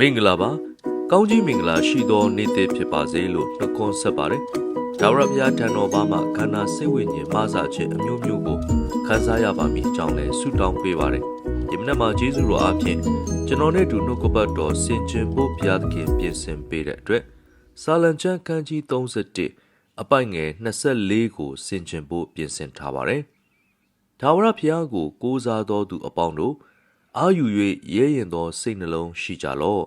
မင်္ဂလာပါကောင်းကြီးမင်္ဂလာရှိသောနေ့သစ်ဖြစ်ပါစေလို့နှုတ်ခွန်းဆက်ပါတယ်ဒါဝရဘုရားတန်တော်ဘာမှခန္ဓာစိတ်ဝိညာဉ်မဆာခြင်းအမျိုးမျိုးကိုခန်းစားရပါမည်အကြောင်းလဲဆုတောင်းပေးပါတယ်ဒီမနက်မှာဂျေဇုတော်အားဖြင့်ကျွန်တော်နဲ့တူနှုတ်ကပတ်တော်ဆင်ခြင်ဖို့ဘုရားသခင်ပြင်ဆင်ပေးတဲ့အတွက်စာလံကျမ်းခန်းကြီး31အပိုက်ငယ်24ကိုဆင်ခြင်ဖို့ပြင်ဆင်ထားပါတယ်ဒါဝရဘုရားကိုကိုးစားတော်သူအပေါင်းတို့ အာယူ၍ရဲရင်သောစိတ်နှလုံးရှိကြလော့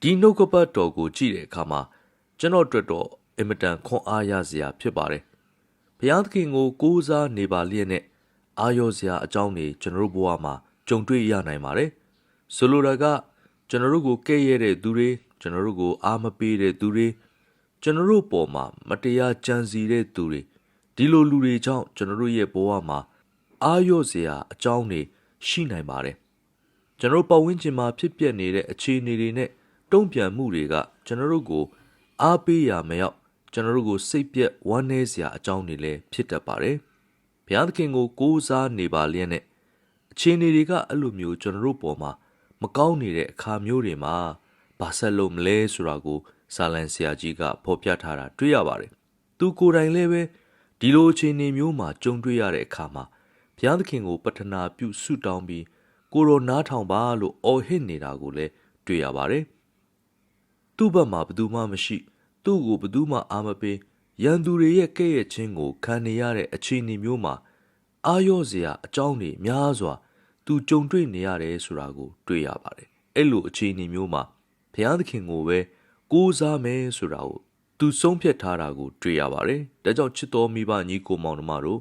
ဒီနှုတ်ကပတ်တော်ကိုကြည့်တဲ့အခါမှာကျွန်တော်အတွက်တော့အင်မတန်ခွန်အားရစရာဖြစ်ပါတယ်ဘုရားသခင်ကိုကိုးစားနေပါလျက်နဲ့အာရောစရာအကြောင်းတွေကျွန်တော်တို့ဘဝမှာကြုံတွေ့ရနိုင်ပါတယ်ဆိုလိုတာကကျွန်တော်တို့ကိုကဲ့ရဲ့တဲ့သူတွေကျွန်တော်တို့ကိုအားမပေးတဲ့သူတွေကျွန်တော်တို့ပေါ်မှာမတရားကြံစီတဲ့သူတွေဒီလိုလူတွေကြောင့်ကျွန်တော်တို့ရဲ့ဘဝမှာအာရောစရာအကြောင်းတွေရှိနိုင်ပါတယ် ကျွန်တော်တို့ပတ်ဝန်းကျင်မှာဖြစ်ပျက်နေတဲ့အခြေအနေတွေနဲ့တုံ့ပြန်မှုတွေကကျွန်တော်တို့ကိုအားပေးရမရောက်ကျွန်တော်တို့ကိုစိတ်ပြက်ဝမ်းနည်းစရာအကြောင်းတွေလည်းဖြစ်တတ်ပါတယ်ဘုရားသခင်ကိုကိုးစားနေပါလျက်နဲ့အခြေအနေတွေကအဲ့လိုမျိုးကျွန်တော်တို့ပေါ်မှာမကောင်းနေတဲ့အခါမျိုးတွေမှာဘာဆက်လို့မလဲဆိုတာကိုစာလန်ဆရာကြီးကဖော်ပြထားတာတွေ့ရပါတယ်သူကိုယ်တိုင်လည်းပဲဒီလိုအခြေအနေမျိုးမှာကြုံတွေ့ရတဲ့အခါမှာဘုရားသခင်ကိုပတ္ထနာပြုဆုတောင်းပြီး ကိုရိုနားထောင်ပါလို့အော်ဟစ်နေတာကိုလည်းတွေ့ရပါတယ်သူ့ဘက်မှာဘယ်သူမှမရှိ သူ့ကိုဘယ်သူမှအာမပေးရန်သူတွေရဲ့ကဲ့ရဲ့ခြင်းကိုခံနေရတဲ့အခြေအနေမျိုးမှာအာရော့စရာအကြောင်းတွေများစွာ သူကြုံတွေ့နေရတယ်ဆိုတာကို တွေ့ရပါတယ်အဲ့လိုအခြေအနေမျိုးမှာဘုရားသခင်ကိုပဲကိုးစားမယ်ဆိုတာကိုသူဆုံးဖြတ်ထားတာကို တွေ့ရပါတယ်ဒါကြောင့်ချစ်တော်မိဘညီကိုမောင်နှမတို့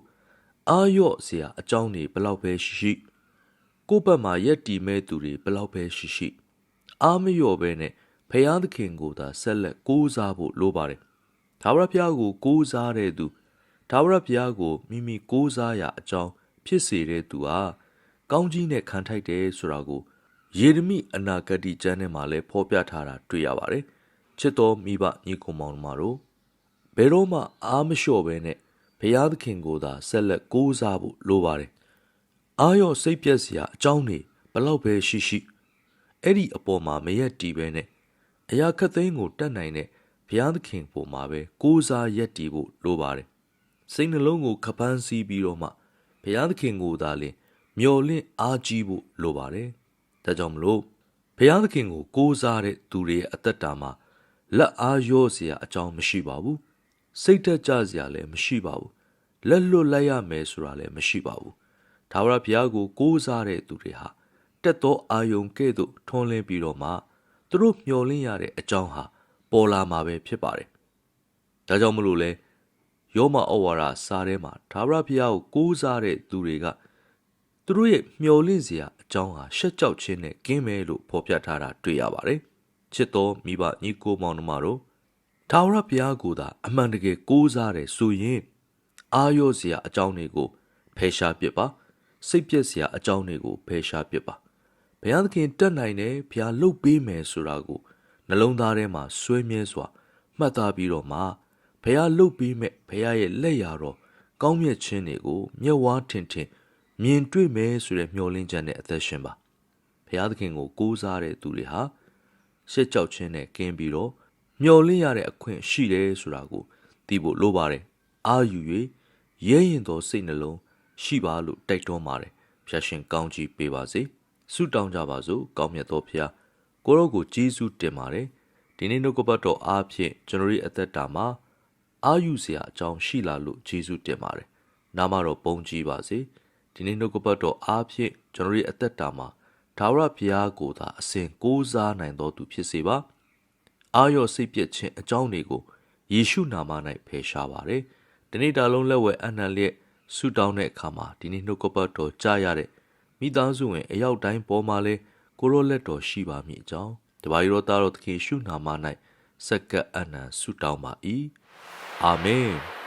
အာရော့စရာအကြောင်းတွေဘယ်လောက်ပဲရှိရှိ ကိုယ့်ဘက်မှာရက်တီမဲ့သူတွေဘယ်လောက်ပဲရှိရှိ အားမလျော့ပဲနဲ့ဖယားသခင်ကိုသာဆက်လက်ကိုးစားဖို့လိုပါတယ်။ဒါဝရဘုရားကိုကိုးစားတဲ့သူဒါဝရဘုရားကိုမိမိကိုးစားရာအကြောင်းဖြစ်စေတဲ့သူဟာကောင်းကြီးနဲ့ခံထိုက်တယ်ဆိုတာကိုယေရမိအနာဂတိကျမ်းထဲမှာလည်းဖော်ပြထားတာတွေ့ရပါတယ်။ချစ်တော်မိဘညီကောင်မောင်တို့တို့ဘယ်တော့မှအားမလျှော့ပဲနဲ့ဘုရားသခင်ကိုသာဆက်လက်ကိုးစားဖို့လိုပါတယ်။ အာရော့စိတ်ပြက်စရာအကြောင်းတွေဘလောက်ပဲရှိရှိအဲ့ဒီအပေါ်မှာမရက်တီပဲနဲ့အရာခက်သိန်းကိုတတ်နိုင်တဲ့ဘုရားသခင်ပေါ်မှာပဲကိုးစားရက်တီဖို့လိုပါတယ်စိတ်နှလုံးကိုခပန်းစီးပြီးတော့မှဘုရားသခင်ကိုသာလျှင်မျော်လင့်အားကြီးဖို့လိုပါတယ်ဒါကြောင့်မလို့ဘုရားသခင်ကိုကိုးစားတဲ့သူတွေရဲ့အသက်တာမှာလက်အားရော့စရာအကြောင်းမရှိပါဘူးစိတ်တက်ကြစရာလည်းမရှိပါဘူးလက်လွတ်လိုက်ရမယ်ဆိုတာလည်းမရှိပါဘူး ဒါဝရဘုရားကိုကိုးစားတဲ့သူတွေဟာတက်သောအာယုံကဲ့သို့ထွန်းလင်းပြီးတော့မှသူတို့မျှော်လင့်ရတဲ့အကြောင်းဟာပေါ်လာမှာပဲဖြစ်ပါတယ်။ဒါကြောင့်မလို့လဲယောမဩဝါဒစာထဲမှာဒါဝရဘုရားကိုကိုးစားတဲ့သူတွေကသူတို့ရဲ့မျှော်လင့်စရာအကြောင်းဟာရှက်ကြောက်ခြင်းနဲ့ကင်းမယ်လို့ဖော်ပြထားတာတွေ့ရပါတယ်။ချစ်တော်မိဘညီကိုမောင်နှမတို့ဒါဝရဘုရားကိုသာအမှန်တကယ်ကိုးစားတယ်ဆိုရင်အာရောစရာအကြောင်းတွေကိုဖယ်ရှားပစ်ပါ စိတ်ပြက်စရာအကြောင်းတွေကိုဖယ်ရှားပစ်ပါဘုရားသခင်တက်နိုင်တယ်ဘုရားလှုပ်ပေးမယ်ဆိုတာကိုနှလုံးသားထဲမှာဆွဲမြဲစွာမှတ်သားပြီးတော့မှဘုရားလှုပ်ပေးမဲ့ဘုရားရဲ့လက်ရာတော်ကောင်းမြတ်ခြင်းတွေကိုမျက်ဝါးထင်ထင်မြင်တွေ့မယ်ဆိုတဲ့မျှော်လင့်ချက်နဲ့အသက်ရှင်ပါဘုရားသခင်ကိုကိုးစားတဲ့သူတွေဟာရှက်ကြောက်ခြင်းနဲ့ကင်းပြီးတော့မျှော်လင့်ရတဲ့အခွင့်ရှိတယ်ဆိုတာကိုသိဖို့လိုပါတယ်အာယူ၍ရဲရင်သောစိတ်နှလုံး ရှိပါလို့တိုက်တွန်းပါတယ်ဖျာရှင်ကောင်းကြီးပေးပါစေဆုတောင်းကြပါစို့ကောင်းမြတ်သောဖျားကိုရောကိုကျေးဇူးတင်ပါတယ်ဒီနေ့နှုတ်ကပတ်တော်အားဖြင့်ကျွန်တော်ရဲ့အသက်တာမှာအာယူစရာအကြောင်းရှိလာလို့ကျေးဇူးတင်ပါတယ်နာမတော်ပုံကြီးပါစေဒီနေ့နှုတ်ကပတ်တော်အားဖြင့်ကျွန်တော်ရဲ့အသက်တာမှာဒါဝရဘုရားကိုသာအစဉ်ကိုးစားနိုင်တော်သူဖြစ်စေပါအာရောစိတ်ပြည့်ခြင်းအကြောင်းတွေကိုယေရှုနာမ၌ဖယ်ရှားပါတယ်ဒီနေ့တာလုံးလက်ဝဲအနံလျက် ဆုတောင်းတဲ့အခါမှာဒီနေ့နှုတ်ကပတ်တော်ကြားရတဲ့မိသားစုဝင်အယောက်တိုင်းပေါ်မှာလဲကိုရောလက်တော်ရှိပါမည်အကြောင်းတပါးရောသားတော်သခင်ရှုနာမ၌စက္ကပ်အနံဆုတောင်းပါ၏အာမင်